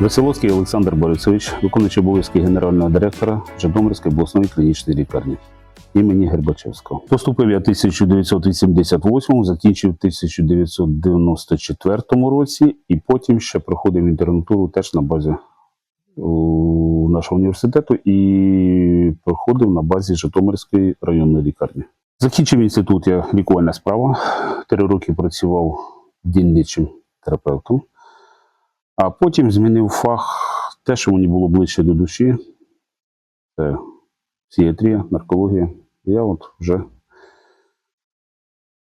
Веселовський Олександр Борисович, виконуючий обов'язки генерального директора Житомирської обласної клінічної лікарні імені Гербачевського. Поступив я 1988, закінчив 1994 році, і потім ще проходив інтернатуру теж на базі нашого університету і проходив на базі Житомирської районної лікарні. Закінчив інститут я лікувальна справа. Три роки працював дільничим терапевтом. А потім змінив фах те, що мені було ближче до душі. Це психіатрія, наркологія. Я от вже,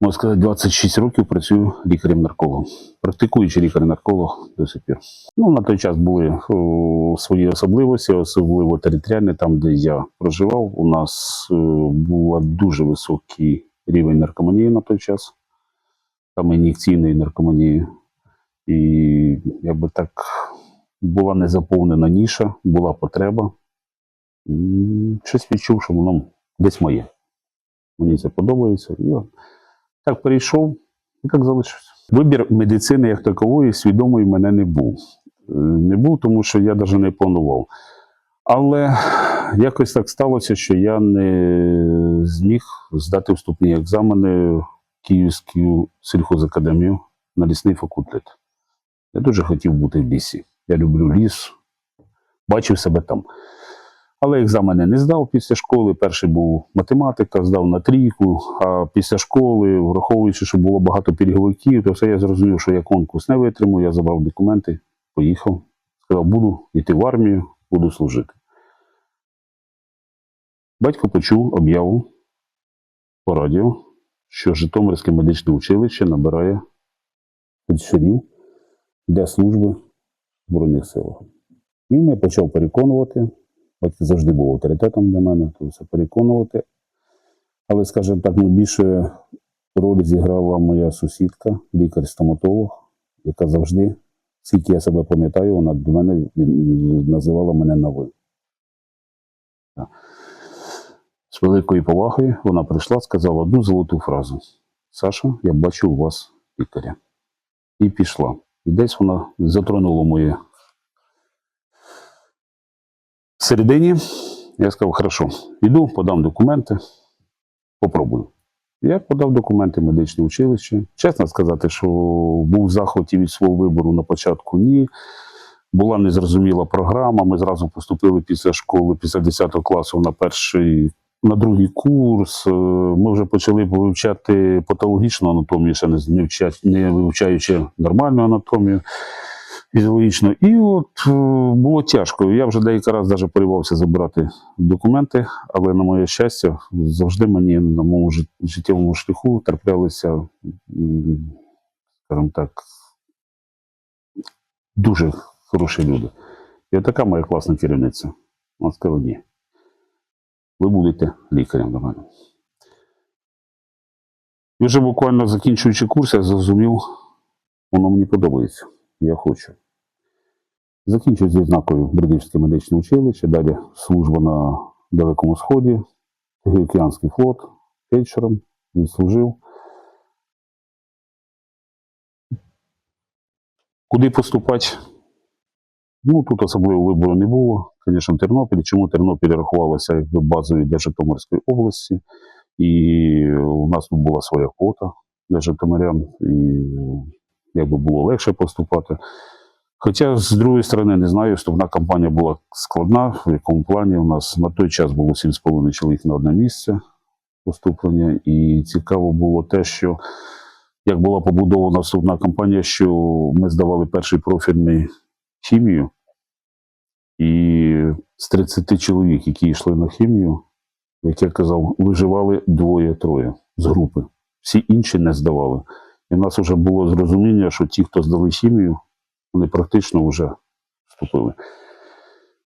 можна сказати, 26 років працюю лікарем-наркологом. Практикуючий лікар-нарколог до сих пір. Ну, на той час були о, свої особливості, особливо територіальні, там, де я проживав. У нас е, був дуже високий рівень наркоманії на той час, там ін'єкційної наркоманії. І якби так була незаповнена ніша, була потреба. Щось відчув, що воно десь моє. Мені це подобається. І я так перейшов і так залишився. Вибір медицини як такової свідомої в мене не був. Е, Не був, тому що я навіть не планував. Але якось так сталося, що я не зміг здати вступні екзамени в Київську сільхозакадемію на лісний факультет. Я дуже хотів бути в лісі. Я люблю ліс, бачив себе там. Але екзамени не здав після школи. Перший був математика, здав на трійку, а після школи, враховуючи, що було багато пільговиків, то все я зрозумів, що я конкурс не витримую. Я забрав документи, поїхав. Сказав, буду йти в армію, буду служити. Батько почув об'яву по радіо, що Житомирське медичне училище набирає фельдшерів для служби в Збройних силах. Він мене почав переконувати. Батько завжди був авторитетом для мене, то все переконувати. Але, скажімо так, найбільше роль зіграла моя сусідка, лікар-стоматолог, яка завжди, скільки я себе пам'ятаю, вона до мене називала мене на. З великою повагою вона прийшла, сказала одну золоту фразу: Саша, я бачу у вас лікаря. І пішла. І десь вона затронула моє всередині. Я сказав, хорошо, йду, подам документи, попробую. Я подав документи медичне училище. Чесно сказати, що був в захваті від свого вибору на початку ні. Була незрозуміла програма. Ми зразу поступили після школи, після 10 класу на перший, на другий курс. Е, Ми вже почали вивчати патологічну анатомію, ще не, не, вивчаючи нормальну анатомію фізіологічно. І от е, було тяжко. Я вже деякий раз навіть поривався забирати документи, але на моє щастя, завжди мені на моєму життєвому шляху траплялися, скажімо так, дуже хороші люди. І така моя класна керівниця. Вона сказала, ні. Ви будете лікарем до мене. І вже буквально закінчуючи курс, я зрозумів, воно мені подобається. Я хочу. Закінчив з відзнакою Бердичське медичне училище, далі служба на Далекому Сході, Тихоокеанський флот, фельдшером, відслужив. Куди поступати? Ну, тут особливого вибору не було. Звісно, Тернопіль. Чому Тернопіль рахувалося якби базою для Житомирської області, і у нас тут була своя квота для Житомирян, і якби було легше поступати. Хоча, з другої сторони, не знаю, вступна кампанія була складна, в якому плані у нас на той час було 7,5 чоловік на одне місце поступлення. І цікаво було те, що як була побудована вступна кампанія, що ми здавали перший профільний хімію, і з 30 чоловік, які йшли на хімію, як я казав, виживали двоє-троє з групи. Всі інші не здавали. І в нас вже було зрозуміння, що ті, хто здали хімію, вони практично вже вступили.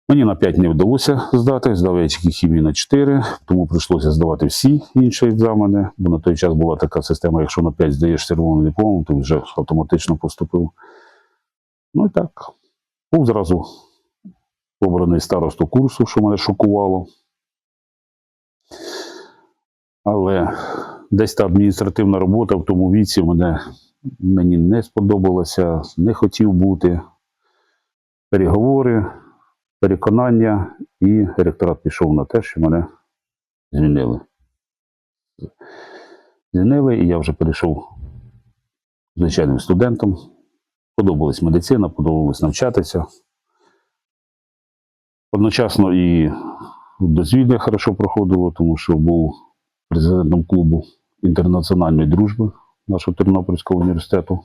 Мені на 5 не вдалося здати, здав я тільки хімію на 4, тому прийшлося здавати всі інші екзамени, бо на той час була така система, якщо на 5 здаєш червоним дипломом, то вже автоматично поступив. Ну і так. Був зразу обраний старосту курсу, що мене шокувало. Але десь та адміністративна робота в тому віці мене, мені не сподобалася, не хотів бути. переговори, переконання, і ректорат пішов на те, що мене звільнили. Звільнили, і я вже перейшов звичайним студентом. Подобалась медицина, подобалось навчатися. Одночасно і дозвілля хорошо проходило, тому що був президентом клубу інтернаціональної дружби нашого Тернопільського університету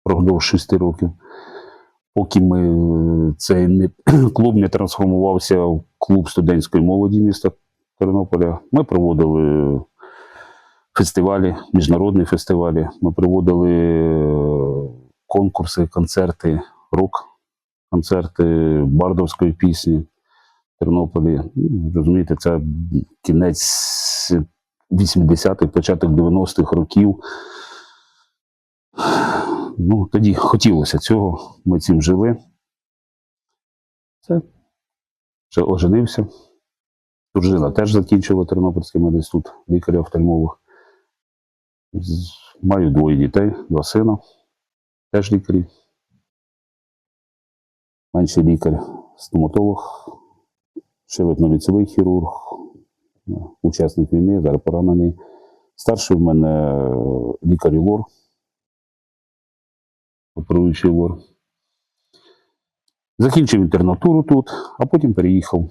впродовж шести років. Поки ми е, цей не, клуб не трансформувався в клуб студентської молоді міста Тернополя, ми проводили фестивалі, міжнародні фестивалі. Ми проводили е, конкурси, концерти, рок-концерти бардовської пісні в Тернополі. Розумієте, це кінець 80-х, початок 90-х років. Ну, тоді хотілося цього, ми цим жили. Це вже оженився. Дружина теж закінчила Тернопільський мединститут лікаря офтальмолог. Маю двоє дітей, два сина, теж лікарі. Менший лікар, стоматолог, шелепно-ліцевий хірург, е, учасник війни, зараз поранений. Старший в мене е, лікар лор, оперуючий лор. Закінчив інтернатуру тут, а потім переїхав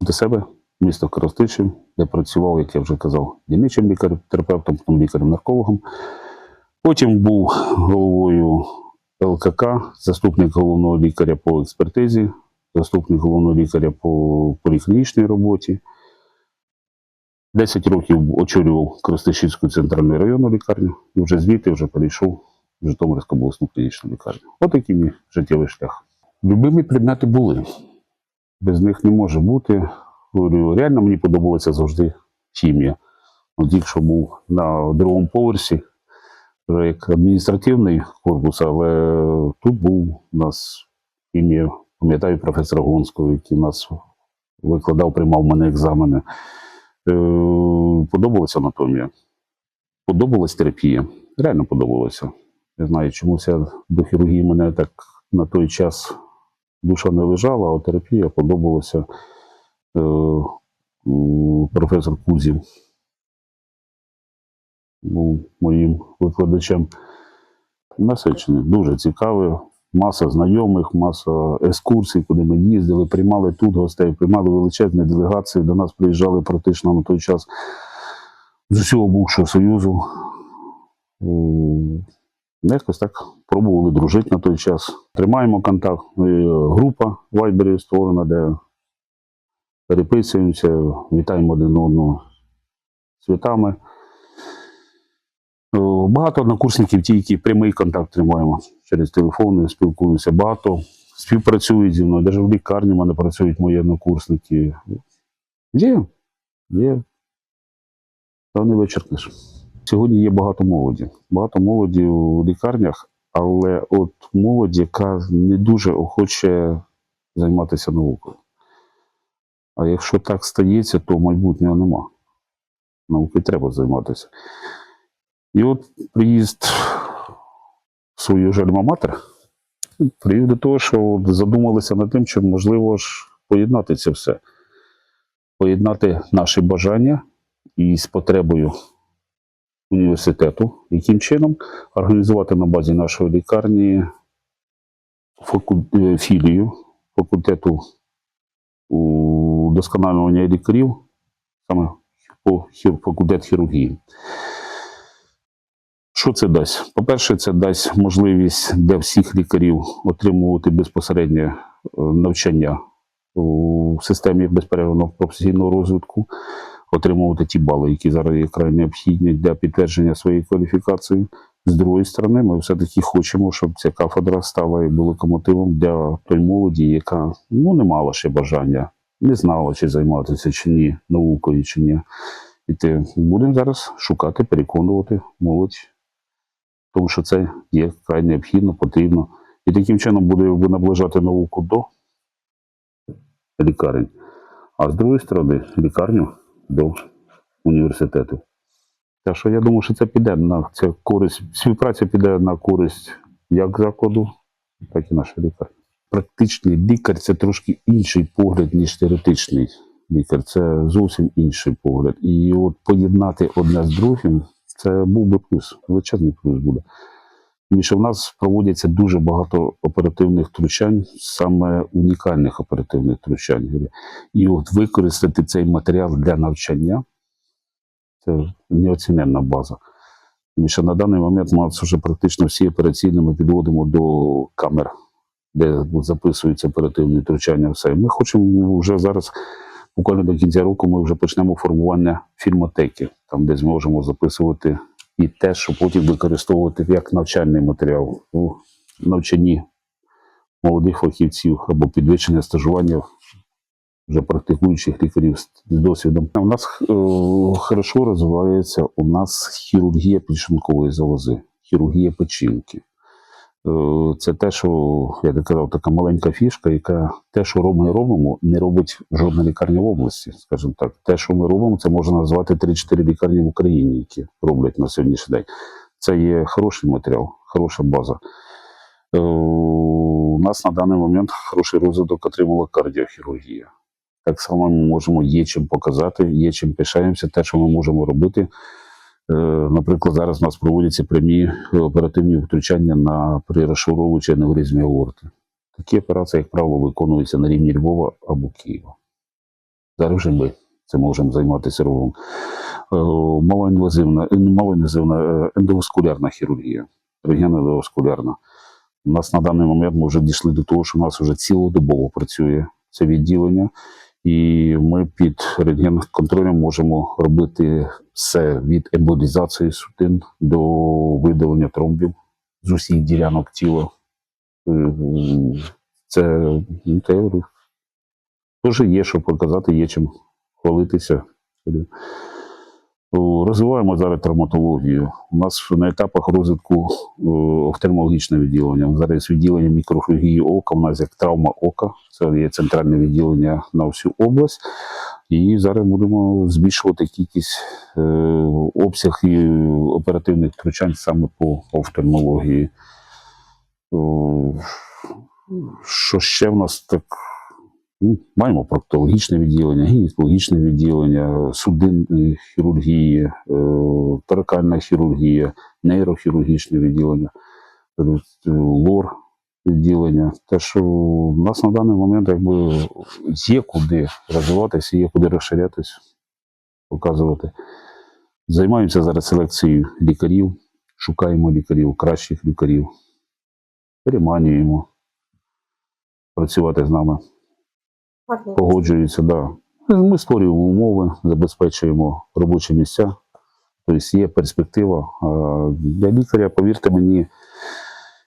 до себе в місто Коростишин, де працював, як я вже казав, дільничим лікарем, терапевтом, потім лікарем-наркологом. Потім був головою ЛКК, заступник головного лікаря по експертизі, заступник головного лікаря по поліклінічній роботі. 10 років очолював Коростишівську центральну районну лікарню і вже звідти вже перейшов в Житомирську обласну клінічну лікарню. От такий мій життєвий шлях. Любимі предмети були. Без них не може бути. Говорю, реально мені подобалася завжди хімія. От якщо був на другому поверсі, вже як адміністративний корпус, але тут був у нас хімія, пам'ятаю професора Гонського, який нас викладав, приймав мене екзамени. Е, Подобалася анатомія, подобалась терапія. Реально подобалося. Не знаю, чомусь я до хірургії мене так на той час душа не лежала, а терапія подобалася е, професор Кузів. Був моїм викладачем. Насичений, дуже цікавий. Маса знайомих, маса екскурсій, куди ми їздили, приймали тут гостей, приймали величезні делегації. До нас приїжджали практично на той час з усього бувшого Союзу. М, Якось так пробували дружити на той час. Тримаємо контакт. Е, Група Вайбері створена, де переписуємося, вітаємо один одного святами. Е, Багато однокурсників, ті, які прямий контакт тримаємо через телефони, спілкуємося. Багато співпрацюють зі мною. Навіть в лікарні в мене працюють мої однокурсники. Є, є. Та не вичерпнеш. Сьогодні є багато молоді. Багато молоді у лікарнях, але от молодь, яка не дуже охоче займатися наукою. А якщо так стається, то майбутнього нема. Наукою треба займатися. І от приїзд в свою жальма-матер привів до того, що от задумалися над тим, чи можливо ж поєднати це все. Поєднати наші бажання із потребою університету, яким чином організувати на базі нашої лікарні е, філію факультету удосконалювання лікарів, саме факультет хірургії. Що це дасть? По-перше, це дасть можливість для всіх лікарів отримувати безпосереднє е, навчання у системі безперервного професійного розвитку, отримувати ті бали, які зараз є край необхідні для підтвердження своєї кваліфікації. З другої сторони, ми все-таки хочемо, щоб ця кафедра стала якби локомотивом для той молоді, яка ну, не мала ще бажання, не знала, чи займатися чи ні, наукою чи ні. І ти будемо зараз шукати, переконувати молодь, тому що це є край необхідно, потрібно. І таким чином буде наближати науку до лікарень, а з другої сторони, лікарню до університету. Так що я думаю, що це піде на це користь, співпраця піде на користь як закладу, так і наша лікарня. Практичний лікар це трошки інший погляд, ніж теоретичний лікар. Це зовсім інший погляд. І от поєднати одне з другим, це був би плюс, величезний плюс буде. Тому що в нас проводяться дуже багато оперативних втручань, саме унікальних оперативних втручань. І от використати цей матеріал для навчання це неоціненна база. Тому що на даний момент у вже практично всі операційні ми підводимо до камер, де записуються оперативні втручання. Все. Ми хочемо вже зараз, буквально до кінця року, ми вже почнемо формування фільмотеки, там, де зможемо записувати і те, що потім використовувати як навчальний матеріал у навчанні молодих фахівців або підвищення стажування вже практикуючих лікарів з досвідом. У нас е, хорошо розвивається у нас хірургія підшлункової залози, хірургія печінки. Е, Це те, що я так казав, така маленька фішка, яка те, що ми робимо, не робить жодна лікарня в області. Скажімо так, те, що ми робимо, це можна назвати 3-4 лікарні в Україні, які роблять на сьогоднішній день. Це є хороший матеріал, хороша база. Е, У нас на даний момент хороший розвиток отримала кардіохірургія. Так само ми можемо є чим показати, є чим пишаємося, те, що ми можемо робити. Е, Наприклад, зараз у нас проводяться прямі оперативні втручання на при розшаровувачі аневризмі аорти. Такі операції, як правило, виконуються на рівні Львова або Києва. Зараз вже ми це можемо займатися ровом. Е, Малоінвазивна, е, малоінвазивна е, ендоваскулярна хірургія, рентгеноваскулярна. У нас на даний момент ми вже дійшли до того, що у нас вже цілодобово працює це відділення, і ми під рентген-контролем можемо робити все від емболізації судин до видалення тромбів з усіх ділянок тіла. Е, Це ну, та теж є, що показати, є чим хвалитися. О, Розвиваємо зараз травматологію. У нас на етапах розвитку е, офтальмологічне відділення. Зараз відділення мікрохірургії ока. У нас як травма ока. Це є центральне відділення на всю область. І зараз будемо збільшувати кількість е, обсяг і оперативних втручань саме по офтальмології. Що ще в нас так? Ну, маємо проктологічне відділення, гінекологічне відділення, судинної хірургії, е, торакальна хірургія, нейрохірургічне відділення, е, лор відділення. Те, що в нас на даний момент якби є куди розвиватися, є куди розширятись, показувати. Займаємося зараз селекцією лікарів, шукаємо лікарів, кращих лікарів, переманюємо працювати з нами. Погоджуються, да. Ми створюємо умови, забезпечуємо робочі місця. Тобто є перспектива. Для лікаря, повірте мені,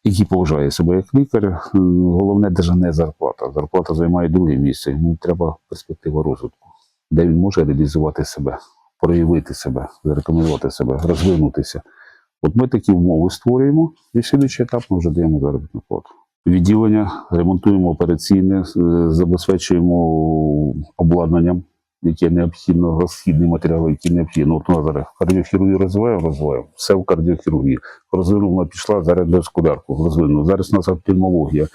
який поважає себе як лікар, головне навіть не зарплата. Зарплата займає друге місце. Йому треба перспектива розвитку, де він може реалізувати себе, проявити себе, зарекомендувати себе, розвинутися. От ми такі умови створюємо, і слідуючий етап ми вже даємо заробітну плату відділення, ремонтуємо операційне, забезпечуємо обладнанням, яке необхідно, розхідні матеріали, які необхідно. От у нас зараз кардіохірургію розвиваємо, розвиваємо. Все в кардіохірургії. Розвинула, пішла зараз до скулярку. Розвинула. Зараз у нас офтальмологія.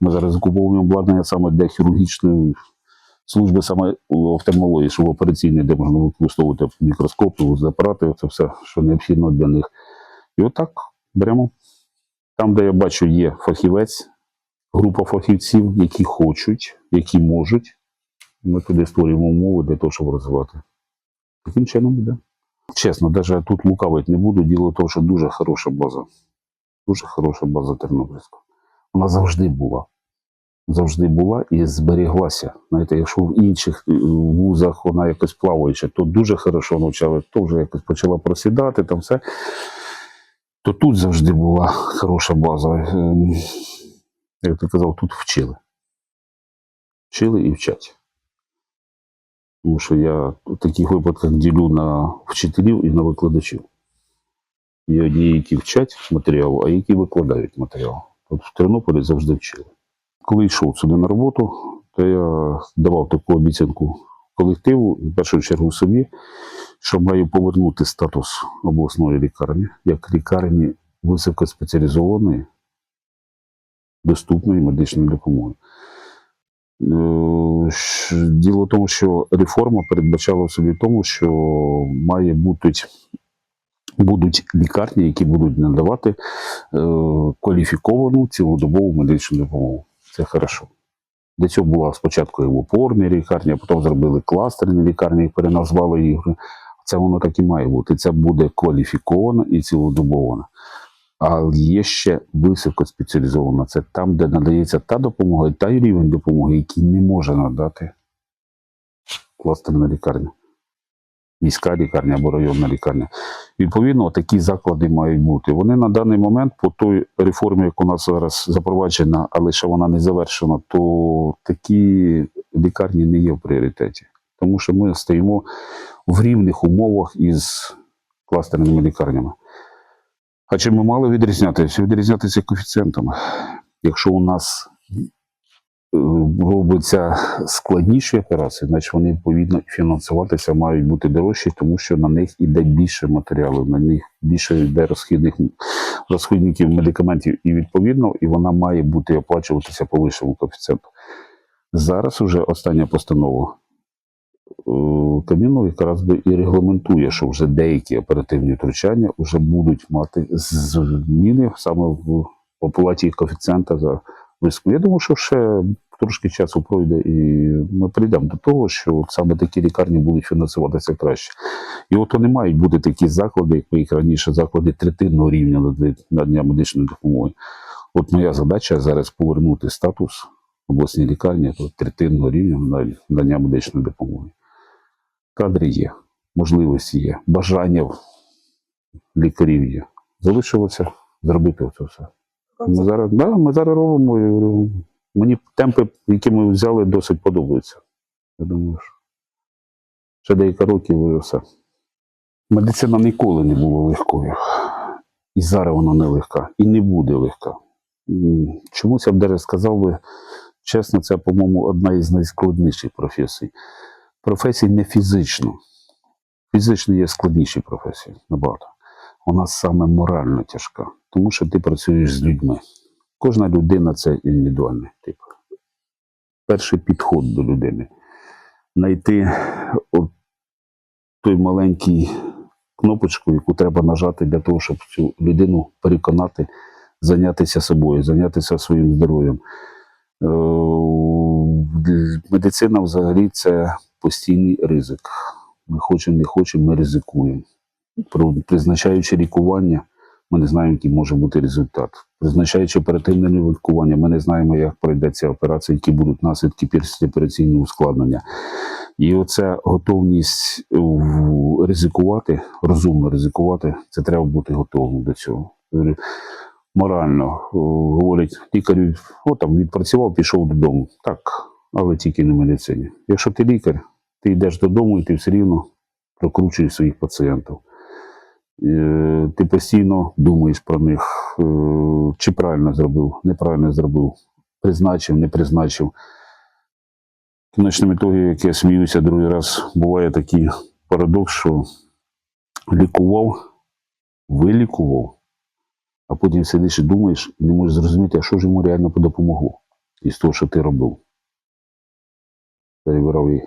Ми зараз закуповуємо обладнання саме для хірургічної служби, саме офтальмології, щоб операційний, де можна використовувати мікроскопи, апарати, це все, що необхідно для них. І отак беремо. Там, де я бачу, є фахівець, група фахівців, які хочуть, які можуть. Ми туди створюємо умови для того, щоб розвивати. Таким чином йде. Чесно, навіть тут лукавити не буду. Діло тому, що дуже хороша база. Дуже хороша база Тернопільська. Вона завжди була. Завжди була і зберіглася. Знаєте, якщо в інших е, вузах вона якось плаваюча, то дуже хорошо навчали, то вже якось почала просідати, там все то тут завжди була хороша база. Як ти казав, тут вчили. Вчили і вчать. Тому що я в таких випадках ділю на вчителів і на викладачів. Є одні, які вчать матеріал, а які викладають матеріал. От в Тернополі завжди вчили. Коли йшов сюди на роботу, то я давав таку обіцянку колективу, і в першу чергу собі, що маю повернути статус обласної лікарні як лікарні високоспеціалізованої доступної медичної допомоги. Е, Діло в тому, що реформа передбачала в собі тому, що має бути будуть лікарні, які будуть надавати е, кваліфіковану цілодобову медичну допомогу. Це хорошо. Для цього була спочатку і опорні лікарні, а потім зробили кластерні лікарні і переназвали їх. Це воно так і має бути. Це буде кваліфіковано і цілодобовано. А є ще високоспеціалізована. Це там, де надається та допомога, і той рівень допомоги, який не може надати кластерна лікарня, міська лікарня або районна лікарня. Відповідно, такі заклади мають бути. Вони на даний момент, по той реформі, яка у нас зараз запроваджена, але ще вона не завершена, то такі лікарні не є в пріоритеті. Тому що ми стоїмо в рівних умовах із кластерними лікарнями. А чи ми мали відрізнятися? Відрізнятися коефіцієнтами. Якщо у нас е, робиться складніші операції, значить вони відповідно фінансуватися мають бути дорожчі, тому що на них іде більше матеріалу, на них більше йде розхідних розхідників медикаментів, і відповідно, і вона має бути оплачуватися по вищому коефіцієнту. Зараз уже остання постанова Кабміну якраз би і регламентує, що вже деякі оперативні втручання вже будуть мати зміни саме в оплаті коефіцієнта за виску. Я думаю, що ще трошки часу пройде, і ми прийдемо до того, що саме такі лікарні будуть фінансуватися краще. І от вони мають бути такі заклади, як їх раніше, заклади третинного рівня надання медичної допомоги. От моя задача зараз повернути статус обласній лікарні до третинного рівня надання медичної допомоги. Кадри є, можливості є, бажання лікарів є. Залишилося зробити це все. Ми зараз, да, ми зараз робимо. і, говорю, Мені темпи, які ми взяли, досить подобаються. Я думаю, що ще деякі років і все. Медицина ніколи не була легкою. І зараз вона не легка. І не буде легка. Чомусь я б даже сказав би, чесно, це, по-моєму, одна із найскладніших професій. Професій не фізично. Фізично є складніші професії набагато. Вона саме морально тяжка, тому що ти працюєш з людьми. Кожна людина це індивідуальний тип. Перший підход до людини. Знайти от той маленький кнопочку, яку треба нажати для того, щоб цю людину переконати, зайнятися собою, зайнятися своїм здоров'ям. Е, Медицина взагалі це постійний ризик. Ми хочемо, не хочемо, ми ризикуємо. Призначаючи лікування, ми не знаємо, який може бути результат. Призначаючи оперативне лікування, ми не знаємо, як пройде ця операція, які будуть наслідки післяопераційного ускладнення. І оця готовність ризикувати, розумно ризикувати, це треба бути готовим до цього. Морально о, говорять лікарю, о, там відпрацював, пішов додому. Так, але тільки не в медицині. Якщо ти лікар, ти йдеш додому і ти все рівно прокручуєш своїх пацієнтів. Е, Ти постійно думаєш про них, е, чи правильно зробив, неправильно зробив, призначив, не призначив. В кінечному ітогі, як я сміюся другий раз, буває такий парадокс, що лікував, вилікував, а потім сидиш і думаєш, і не можеш зрозуміти, а що ж йому реально допомогло із того, що ти робив.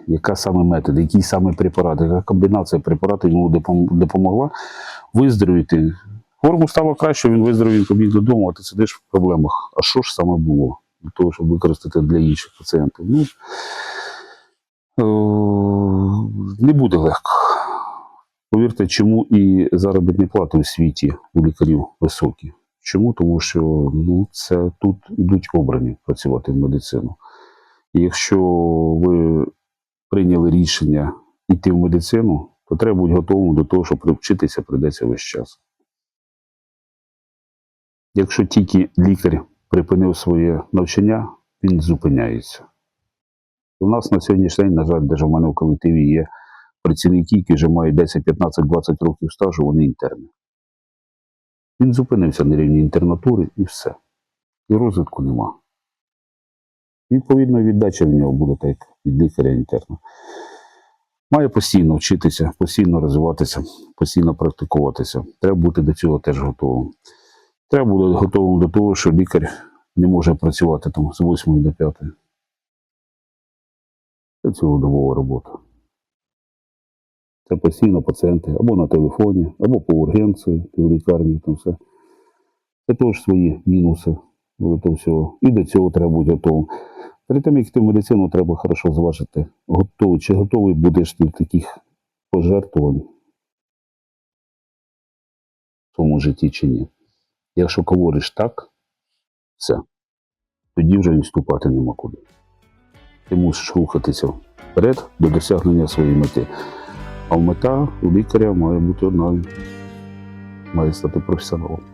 Яка саме метод, який саме препарат, яка комбінація препаратів йому допомогла виздоровіти. Форму стало краще, він виздоровів, побіг додому, а ти сидиш в проблемах. А що ж саме було для того, щоб використати для інших пацієнтів? Ну, е, не буде легко. Повірте, чому і заробітні плати у світі у лікарів високі. Чому? Тому що ну, це тут йдуть обрані працювати в медицину. І якщо ви прийняли рішення йти в медицину, то треба бути готовим до того, що привчитися прийдеться весь час. Якщо тільки лікар припинив своє навчання, він зупиняється. У нас на сьогоднішній день, на жаль, навіть в мене в колективі є працівники, які вже мають 10, 15, 20 років стажу, вони інтерни. Він зупинився на рівні інтернатури і все. І розвитку нема. І, відповідно, віддача в нього буде так, як від лікаря інтерна. Має постійно вчитися, постійно розвиватися, постійно практикуватися. Треба бути до цього теж готовим. Треба бути готовим до того, що лікар не може працювати там з 8 до 5. Це цілодобова робота. Це постійно пацієнти або на телефоні, або по ургенції, в лікарні, там все. Це теж свої мінуси до всього. І до цього треба бути готовим. Перед тим, як йти в медицину, треба хорошо зважити, готовий, чи готовий будеш ти до таких пожертвувань в своєму житті чи ні. Якщо говориш так, все, тоді вже відступати нема куди. Ти мусиш рухатися вперед до досягнення своєї мети. А мета у лікаря має бути одна. Має стати професіоналом.